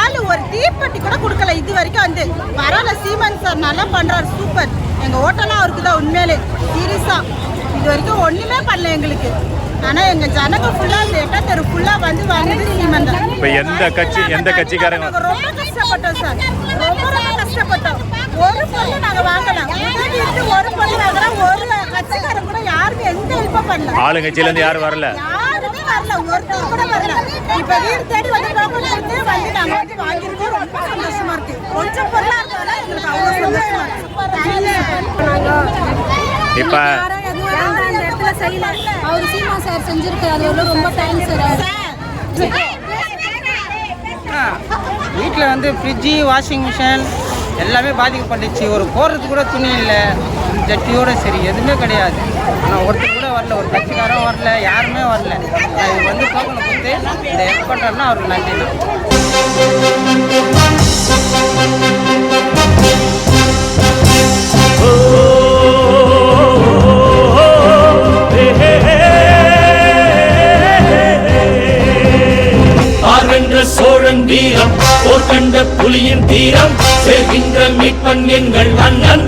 ஆள் ஒரு தீப்பெட்டி கூட கொடுக்கல. இது வரைக்கும் வந்து பரவாயில்ல சீமன் சார் நல்லா பண்றாரு. சூப்பர் எங்க ஹோட்டலாம் அவருக்கு தான் உண்மையிலே. சீரியஸா இது வரைக்கும் ஒண்ணுமே பண்ணல எங்களுக்கு. ஆனா எங்க ஜனங்க ஃபுல்லா இந்த எட்டா தெரு ஃபுல்லா வந்து வாங்குது சீமன் தான் இப்ப எந்த கட்சி எந்த கட்சிக்காரங்க? ரொம்ப கஷ்டப்பட்டோம் சார் ரொம்ப ரொம்ப கஷ்டப்பட்டோம். ஒரு பொருள் நாங்க வாங்கல. உதவி இருந்து ஒரு பொருள் வாங்கலாம் ஒரு கட்சிக்காரன் கூட யாருமே எந்த ஹெல்ப்பும் பண்ணல. ஆளுங்கட்சியில இருந்து யாரும் வரல. வரல ஒருத்தர் கூட வரல. இப்ப வீடு தேடி வந்து டோக்கன் கொடுத்து வந்து நாங்க வந்து வாங்கியிருக்கோம் ரொம்ப சந்தோஷமா இருக்கு. கொஞ்சம் பொருளா இருந்தாலும் எங்களுக்கு அவ்வளவு சந்தோஷமா இருக்கு. இப்ப இடத்துல செய்யல. அவர் சீமா சார் செஞ்சிருக்காரு. அது வந்து ரொம்ப தேங்க்ஸ் சார் வீட்டில் வந்து ஃப்ரிட்ஜு வாஷிங் மிஷின் எல்லாமே பாதிக்கப்பட்டுச்சு. ஒரு போடுறதுக்கு கூட துணி இல்லை. ஜட்டியோட சரி எதுவுமே கிடையாது. ஆனால் ஒருத்தர் கூட வரல ஒரு கட்சிக்காரும் வரல யாருமே வரல. நான் இது வந்து டோக்கனை கொடுத்து இந்த ஹெல்ப் பண்ணுறேன்னா அவருக்கு நன்றி தான். சோழன் வீரம் போர் கண்ட புலியின் தீரம் சேர்கின்ற மீட்பன் எங்கள் அண்ணன்.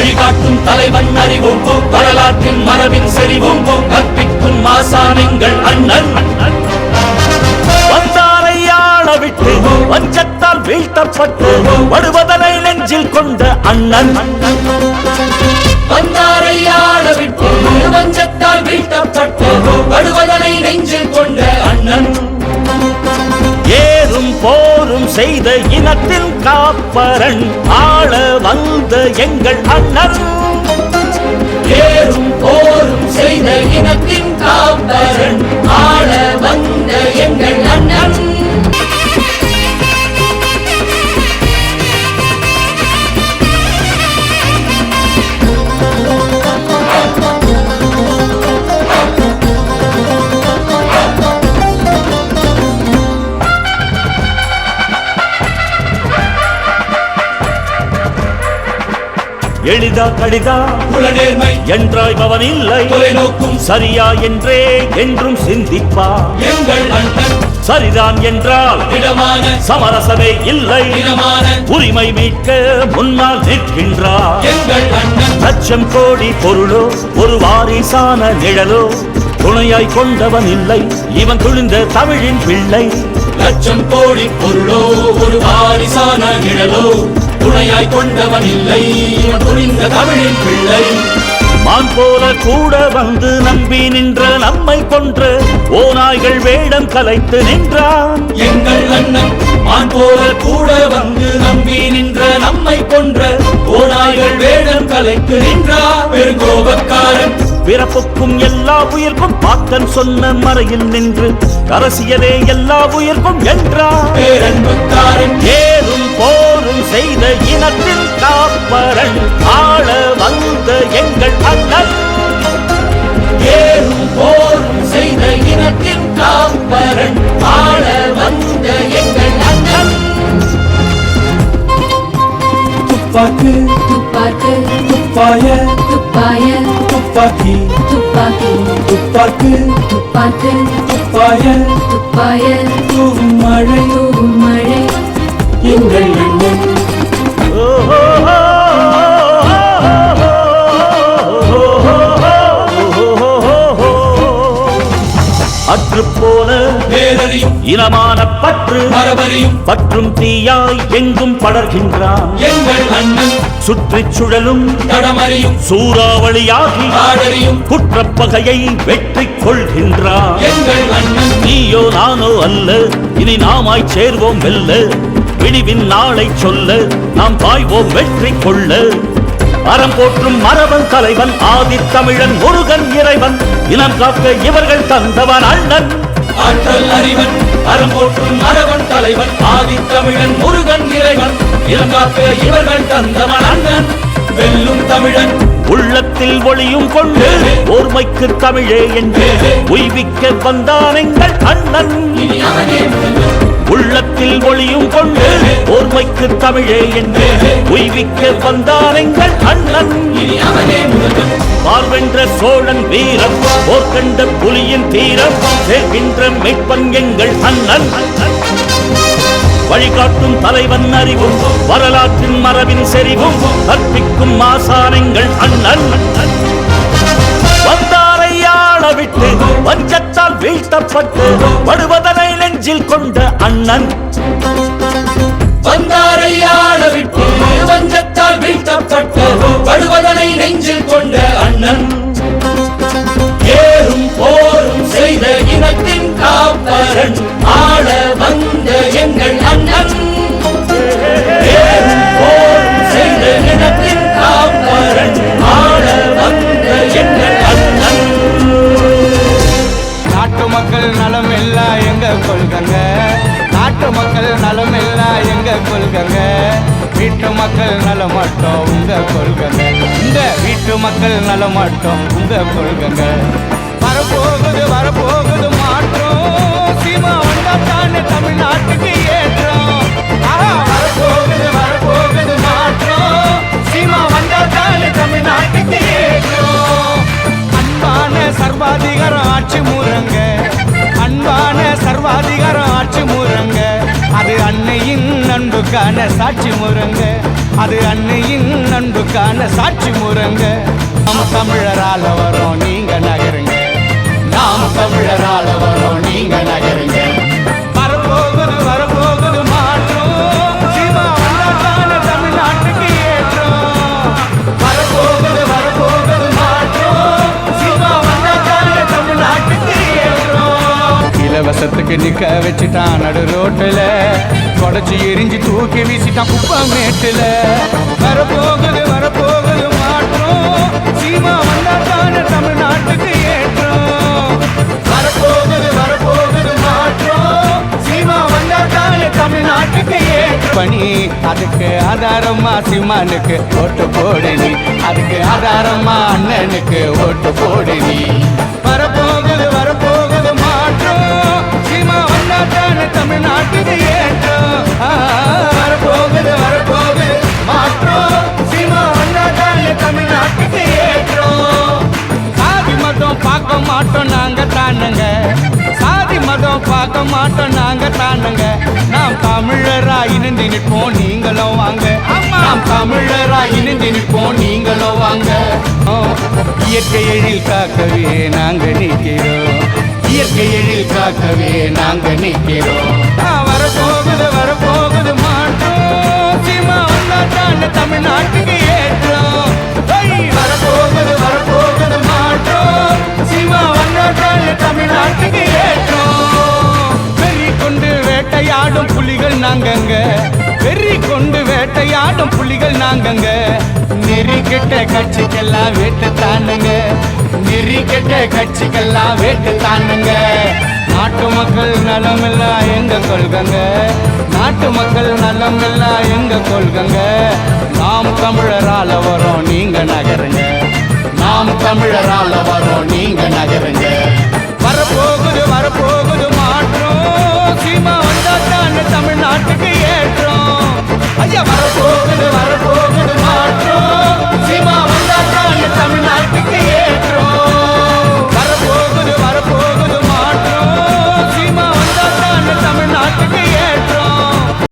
வழிகாட்டும் தலைவன் அறிவும் வரலாற்றின் மரபின் செறிவும் கற்பிக்கும் மாசான் அண்ணன். வந்தாரை விட்டு வஞ்சத்தால் வீழ்த்தப்பட்டு வருவதனை நெஞ்சில் கொண்ட அண்ணன். வந்தாரை விட்டு வஞ்சத்தால் வீழ்த்தப்பட்டு வருவதனை செய்த இனத்தின் காப்பரன் ஆள வந்த எங்கள் அண்ணன். ஏறும் போரும் செய்த இனத்தின் காப்பரன் ஆள வந்த எங்கள் எளிதா கடிதா? புலனேர்மை என்றாய் பவன் இல்லை தொலைநோக்கும். சரியா என்றே என்றும் சிந்திப்பா. எங்கள் அண்ணன். சரிதான் என்றால் இடமான சமரசமே இல்லை. உரிமை மீட்க முன்னால் நிற்கின்றார் லட்சம் கோடி பொருளோ ஒரு வாரிசான நிழலோ துணையாய் கொண்டவன் இல்லை. இவன் துணிந்த தமிழின் பிள்ளை. லட்சம் கோடி பொருளோ ஒரு வாரிசான நிழலோ துணையாய் கொண்டவன் இல்லை. துணிந்த தமிழின் பிள்ளை. மான் போல கூட வந்து நம்பி நின்ற நம்மை கொன்ற ஓநாய்கள் வேடம் கலைத்து நின்றான். எங்கள் அண்ணன் மான் போல கூட வந்து நம்பி நின்ற நம்மை கொன்ற ஓநாய்கள் வேடம் கலைத்து நின்றார் பெருங்கோபக்காரன். பிறப்புக்கும் எல்லா உயிர்க்கும் பாட்டன் சொன்ன மறையில் நின்று அரசியலே எல்லா உயிர்க்கும் என்றான். பேரன்புக்காரன். ஏறும் போரும் செய்த இனத்தின் காப்பரன் ஆள வந்த எங்கள் அண்ணன். ஏறும் போரும் செய்த இனத்தின் காப்பரன் ஆள வந்த எங்கள் அண்ணன். துப்பாக்கு துப்பாக்கு துப்பாய துப்பாய துப்பாக்கி துப்பாக்கி துப்பாக்கு துப்பாக்கு துப்பாய துப்பாய தூவும் மழை தூவும் மழை எங்கள் அண்ணன் அற்று போன பேரறியும் இனமான பற்று மரபரியும் பற்றும் தீயாய் எங்கும் படர்கின்றான் எங்கள் அண்ணன் சுற்றிச் சுழலும் தடமறியும் சூறாவளியாகி ஆடறியும் குற்றப்பகையை வெற்றி கொள்கின்றான் எங்கள் அண்ணன் நீயோ நானோ அல்ல இனி நாமாய் சேர்வோம் வெல்ல விடிவின் நாளை சொல்ல நாம் பாய்வோம் வெற்றி கொள்ள. அறம் போற்றும் மரபன் தலைவன் ஆதித்தமிழன் முருகன் இறைவன். இனம் காக்க இவர்கள் தந்தவன் அண்ணன். ஆற்றல் அறிவன் அறம் போற்றும் மரபன் தலைவன் ஆதித்தமிழன் முருகன் இறைவன். இளங்காக்க இவர்கள் தந்தவன் அண்ணன். வெல்லும் தமிழன் உள்ளத்தில் ஒளியும் கொண்டு ஓர்மைக்கு தமிழே என்று உய்விக்க வந்தான் எங்கள் அண்ணன். உள்ளத்தில் ஒளியும் கொண்டு ஓர்மைக்கு தமிழே என்று உய்விக்க வந்தான் எங்கள் அண்ணன். பார்வென்ற சோழன் வீரம் போர்க்கண்ட புலியின் தீரம் சேர்கின்ற மெய்ப்பன் எங்கள் அண்ணன். வழிகாட்டும் தலைவன் அறிவும் வரலாற்றின் மரபின் செறிவும் கற்பிக்கும் மாசானங்கள் அண்ணன் வந்தாரை விட்டு வஞ்சத்தால் வீழ்த்தப்பட்டு படுவதனை நெஞ்சில் கொண்ட அண்ணன். வந்தாரை விட்டு வஞ்சத்தால் வீழ்த்தப்பட்டு படுவதனை நெஞ்சில் கொண்ட வீட்டு மக்கள் நல மாட்டோம் உங்க கொள்கங்க இந்த வீட்டு மக்கள் நல மாட்டோம் உங்க கொள்கங்க அன்புக்கான சாட்சி முருங்க. அது அன்னையின் அன்புக்கான சாட்சி முருங்க. நம்ம தமிழரால வரோம் நீங்க நகருங்க. நாம் தமிழரால வரோம் நீங்க நகருங்க. வரப்போகுது வரப்போகுது மாற்றம். தமிழ்நாட்டுக்கு ஏற்றம். வரப்போகுது வரப்போகுது மாற்றம். தமிழ்நாட்டுக்கு ஏற்றம். இலவசத்துக்கு நிக்க வச்சுட்டான் நடு ரோட்டில். தொடச்சி எரிஞ்சு தூக்கி வீசிட்டான் குப்பமேட்டுல. வரப்போகுது வரப்போகுது மாற்றம். சீமா வந்தாத்தானே தமிழ்நாட்டுக்கு ஏற்றம். வரப்போகுது வரப்போகுது மாற்றம். சீமா வந்தாத்தானே தமிழ்நாட்டுக்கு ஏற்றம். பணி அதுக்கு ஆதாரமா சீமானுக்கு ஓட்டு போடு நீ. அதுக்கு ஆதாரமா அண்ணனுக்கு ஓட்டு போடு நீ. வரப்போகுது வரப்போகுது மாற்றம். சீமா வந்தாத்தானே தமிழ்நாட்டுக்கு வந்தாத்தானே தமிழ்நாட்டுக்கு சாதி மதம் பார்க்க மாட்டோம் நாங்க தானுங்க. சாதி மதம் பார்க்க மாட்டோம் நாங்க தானுங்க. நாம் தமிழரா இணைந்து நிற்போம் நீங்களும் வாங்க. நாம் தமிழரா இணைந்து நிற்போம் நீங்களும் வாங்க. இயற்கை எழில் காக்கவே நாங்க நிற்கிறோம். இயற்கை எழில் காக்கவே நாங்க நிற்கிறோம். வரப்போகுது வரப்போகுது மாட்டோம். சீமா வந்தா தானே தமிழ்நாட்டுக்கு ஏற்றோம். வரப்போகுது வரப்போகுது மாற்றம். சீமா வந்தா தமிழ்நாட்டுக்கு ஏற்றம். வெறி கொண்டு வேட்டையாடும் புலிகள் நாங்கங்க. வெறி கொண்டு வேட்டையாடும் புலிகள் நாங்கங்க. நெறி கெட்ட கட்சிக்கெல்லாம் வேட்டு தானுங்க நெறி கெட்ட கட்சிக்கெல்லாம் வேட்டு தானுங்க நாட்டு மக்கள் நலமெல்லாம் எங்க கொள்கங்க? நாட்டு மக்கள் நலம் எல்லாம் எங்க கொள்கங்க? நாம் தமிழரால வரோம் நீங்க நகருங்க. நாம் தமிழரால வரோம் நீங்க நகருங்க. வரப்போகுது வரப்போகுது மாற்றம். சீமா வந்தா தான் தமிழ்நாட்டுக்கு ஏற்றோம். ஐயா வர